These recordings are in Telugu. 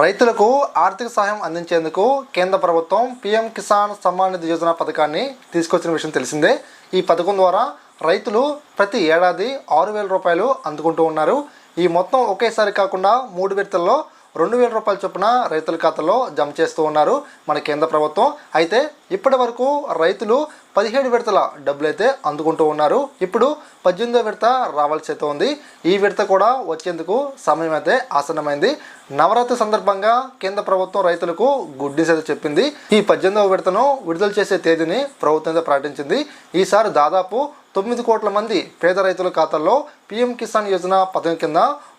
రైతులకు ఆర్థిక సహాయం అందించేందుకు కేంద్ర ప్రభుత్వం పీఎం కిసాన్ సమ్మాన్ నిధి యోజన పథకాన్ని తీసుకొచ్చిన విషయం తెలిసిందే. ఈ పథకం ద్వారా రైతులు ప్రతి ఏడాది ఆరు వేల రూపాయలు అందుకుంటూ ఉన్నారు. ఈ మొత్తం ఒకేసారి కాకుండా మూడు విడతల్లో రెండు వేల రూపాయల చొప్పున రైతుల ఖాతాలో జమ చేస్తూ ఉన్నారు మన కేంద్ర ప్రభుత్వం. అయితే ఇప్పటి వరకు రైతులు పదిహేడు విడతల డబ్బులు అయితే అందుకుంటూ ఉన్నారు. ఇప్పుడు పద్దెనిమిదో విడత రావాల్సి అయితే ఉంది. ఈ విడత కూడా వచ్చేందుకు సమయం అయితే ఆసన్నమైంది. నవరాత్రి సందర్భంగా కేంద్ర ప్రభుత్వం రైతులకు గుడ్ న్యూస్ అయితే చెప్పింది. ఈ పద్దెనిమిదవ విడతను విడుదల చేసే తేదీని ప్రభుత్వం అయితే ప్రకటించింది. ఈసారి దాదాపు తొమ్మిది కోట్ల మంది పేద రైతుల ఖాతాల్లో పీఎం కిసాన్ యోజన పథకం కింద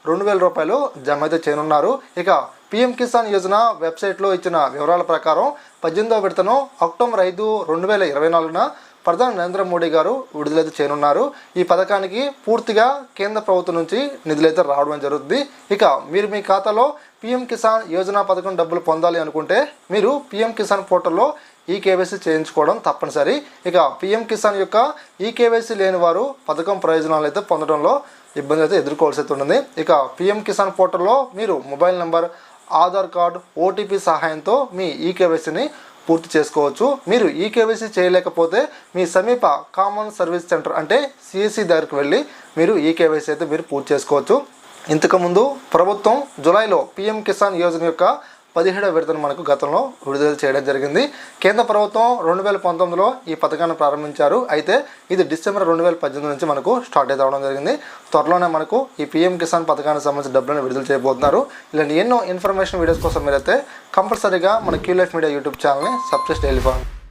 రెండు వేల రూపాయలు జమ అయితే చేయనున్నారు. ఇక పీఎం కిసాన్ యోజన వెబ్సైట్లో ఇచ్చిన వివరాల ప్రకారం పద్దెనిమిదవ విడతను అక్టోబర్ ఐదు రెండు వేల ఇరవై నాలుగున ప్రధాని నరేంద్ర మోడీ గారు విడుదలైతే చేయనున్నారు. ఈ పథకానికి పూర్తిగా కేంద్ర ప్రభుత్వం నుంచి నిధులైతే రావడం జరుగుతుంది. ఇక మీరు మీ ఖాతాలో పీఎం కిసాన్ యోజన పథకం డబ్బులు పొందాలి అనుకుంటే మీరు పీఎం కిసాన్ పోర్టల్లో ఈ కేవైసీ చేయించుకోవడం తప్పనిసరి. ఇక పీఎం కిసాన్ యొక్క ఈ కేవైసీ లేని వారు పథకం ప్రయోజనాలు అయితే పొందడంలో ఇబ్బంది అయితే ఎదుర్కోవాల్సి అయితే ఉంటుంది. ఇక పీఎం కిసాన్ పోర్టల్లో మీరు mobile number Aadhaar card OTP సహాయంతో మీ ఈ కేవైసీని పూర్తి చేసుకోవచ్చు. మీరు ఈ కేవైసీ చేయలేకపోతే మీ సమీప కామన్ సర్వీస్ సెంటర్ అంటే సిఎస్సి దగ్గరికి వెళ్ళి మీరు ఈ కేవైసీ అయితే మీరు పూర్తి చేసుకోవచ్చు. ఇంతకుముందు ప్రభుత్వం జూలైలో పీఎం కిసాన్ యోజన యొక్క పదిహేడవ విడతను మనకు గతంలో విడుదల చేయడం జరిగింది. కేంద్ర ప్రభుత్వం రెండు వేల పంతొమ్మిదిలో ఈ పథకాన్ని ప్రారంభించారు. అయితే ఇది డిసెంబర్ రెండు వేల పద్దెనిమిది నుంచి మనకు స్టార్ట్ అయితే అవడం జరిగింది. త్వరలోనే మనకు ఈ పీఎం కిసాన్ పథకానికి సంబంధించిన డబ్బులను విడుదల చేయబోతున్నారు. ఇలాంటి ఎన్నో ఇన్ఫర్మేషన్ వీడియోస్ కోసం మీరైతే కంపల్సరీగా మన క్యూ లైఫ్ మీడియా యూట్యూబ్ ఛానల్ని సబ్స్క్రైబ్ డైలీ ఫామ్